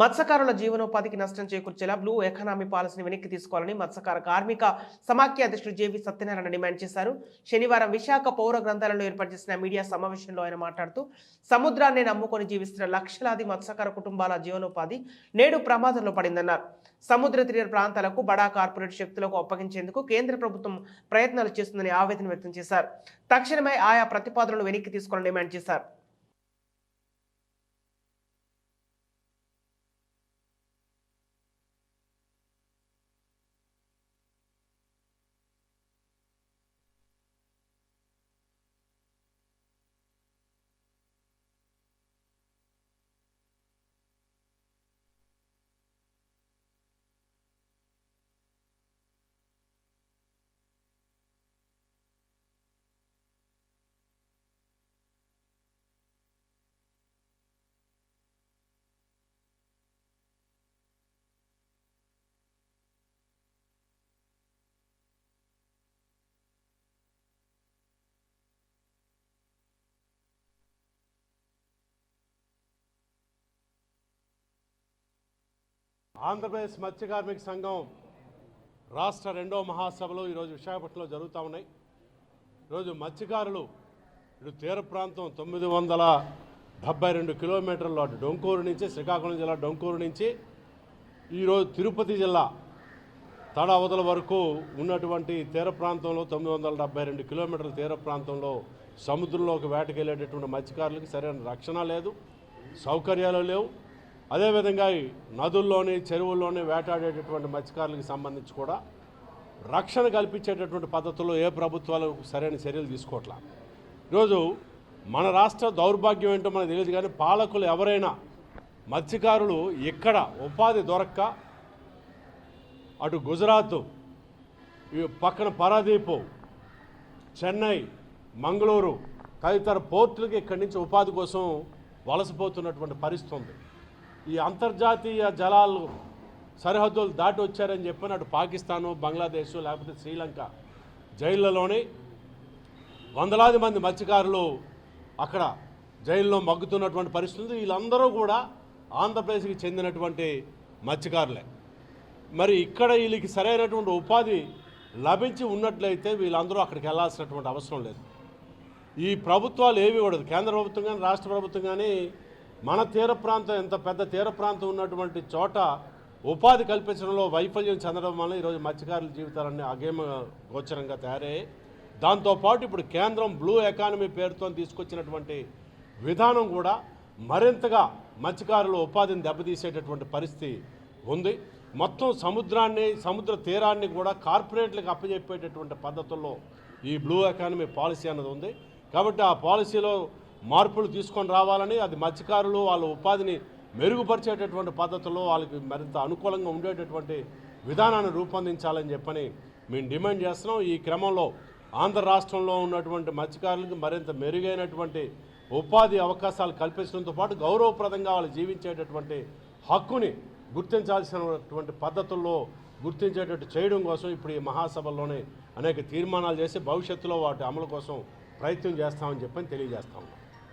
మత్స్యకారుల జీవనోపాధికి నష్టం చేకూర్చేలా blue economy పాలసీని వెనక్కి తీసుకోవాలని మత్స్యకార కార్మిక సమాఖ్య అధ్యక్షుడు జేవి సత్యనారాయణ డిమాండ్ చేశారు. శనివారం విశాఖ పౌర గ్రంథాలలో ఏర్పాటు చేసిన మీడియా సమావేశంలో ఆయన మాట్లాడుతూ సముద్రాన్ని నమ్ముకొని జీవిస్తున్న లక్షలాది మత్స్యకార కుటుంబాల జీవనోపాధి నేడు ప్రమాదంలో పడిందన్నారు. సముద్ర తీర ప్రాంతాలకు బడా కార్పొరేట్ శక్తులకు అప్పగించేందుకు కేంద్ర ప్రభుత్వం ప్రయత్నాలు చేస్తుందని ఆవేదన వ్యక్తం చేశారు. తక్షణమే ఆయా ప్రతిపాదనలు వెనక్కి తీసుకోవాలని డిమాండ్ చేశారు. ఆంధ్రప్రదేశ్ మత్స్య కార్మిక సంఘం రాష్ట్ర రెండో మహాసభలు ఈరోజు విశాఖపట్నంలో జరుగుతూ ఉన్నాయి. ఈరోజు మత్స్యకారులు ఇటు తీర ప్రాంతం తొమ్మిది వందల డెబ్బై రెండు కిలోమీటర్లు అటు డొంకూరు నుంచి శ్రీకాకుళం జిల్లా డొంకూరు నుంచి ఈరోజు తిరుపతి జిల్లా తడ అవతల వరకు ఉన్నటువంటి తీర ప్రాంతంలో తొమ్మిది వందల డెబ్బై రెండు కిలోమీటర్ల తీర ప్రాంతంలో సముద్రంలోకి వేటకెళ్ళేటటువంటి మత్స్యకారులకు సరైన రక్షణ లేదు సౌకర్యాలు లేవు. అదేవిధంగా ఈ నదుల్లోని చెరువుల్లోని వేటాడేటటువంటి మత్స్యకారులకు సంబంధించి కూడా రక్షణ కల్పించేటటువంటి పద్ధతుల్లో ఏ ప్రభుత్వాలు సరైన చర్యలు తీసుకోవట్లా ఈరోజు మన రాష్ట్ర దౌర్భాగ్యం ఏంటో మనకు తెలియదు కానీ పాలకులు ఎవరైనా మత్స్యకారులు ఇక్కడ ఉపాధి దొరక్క అటు గుజరాత్ పక్కన పరాదీపు చెన్నై మంగళూరు తదితర పోర్టులకి ఇక్కడి నుంచి ఉపాధి కోసం వలసపోతున్నటువంటి పరిస్థితి ఉంది. ఈ అంతర్జాతీయ జలాలు సరిహద్దులు దాటి వచ్చారని చెప్పినట్టు పాకిస్తాను బంగ్లాదేశ్ లేకపోతే శ్రీలంక జైళ్ళలోని వందలాది మంది మత్స్యకారులు అక్కడ జైల్లో మగ్గుతున్నటువంటి పరిస్థితి వీళ్ళందరూ కూడా ఆంధ్రప్రదేశ్కి చెందినటువంటి మత్స్యకారులే. మరి ఇక్కడ వీళ్ళకి సరైనటువంటి ఉపాధి లభించి ఉన్నట్లయితే వీళ్ళందరూ అక్కడికి వెళ్ళాల్సినటువంటి అవసరం లేదు. ఈ ప్రభుత్వాలు ఏవి కూడదు కేంద్ర ప్రభుత్వం కానీ రాష్ట్ర ప్రభుత్వం కానీ మన తీర ప్రాంతం ఎంత పెద్ద తీర ప్రాంతం ఉన్నటువంటి చోట ఉపాధి కల్పించడంలో వైఫల్యం చెందడం వల్ల ఈరోజు మత్స్యకారుల జీవితాలన్నీ అగేమ గోచరంగా తయారయ్యాయి. దాంతోపాటు ఇప్పుడు కేంద్రం బ్లూ ఎకానమీ పేరుతో తీసుకొచ్చినటువంటి విధానం కూడా మరింతగా మత్స్యకారుల ఉపాధిని దెబ్బతీసేటటువంటి పరిస్థితి ఉంది. మొత్తం సముద్రాన్ని సముద్ర తీరాన్ని కూడా కార్పొరేట్లకు అప్పచెప్పేటటువంటి పద్ధతుల్లో ఈ బ్లూ ఎకానమీ పాలసీ అన్నది ఉంది. కాబట్టి ఆ పాలసీలో మార్పులు తీసుకొని రావాలని అది మత్స్యకారులు వాళ్ళ ఉపాధిని మెరుగుపరిచేటటువంటి పద్ధతుల్లో వాళ్ళకి మరింత అనుకూలంగా ఉండేటటువంటి విధానాన్ని రూపొందించాలని చెప్పని మేము డిమాండ్ చేస్తున్నాం. ఈ క్రమంలో ఆంధ్ర రాష్ట్రంలో ఉన్నటువంటి మత్స్యకారులకు మరింత మెరుగైనటువంటి ఉపాధి అవకాశాలు కల్పించడంతో పాటు గౌరవప్రదంగా వాళ్ళు జీవించేటటువంటి హక్కుని గుర్తించాల్సినటువంటి పద్ధతుల్లో గుర్తించేటట్టు చేయడం కోసం ఇప్పుడు ఈ మహాసభల్లోనే అనేక తీర్మానాలు చేసి భవిష్యత్తులో వాటి అమలు కోసం ప్రయత్నం చేస్తామని చెప్పని తెలియజేస్తాం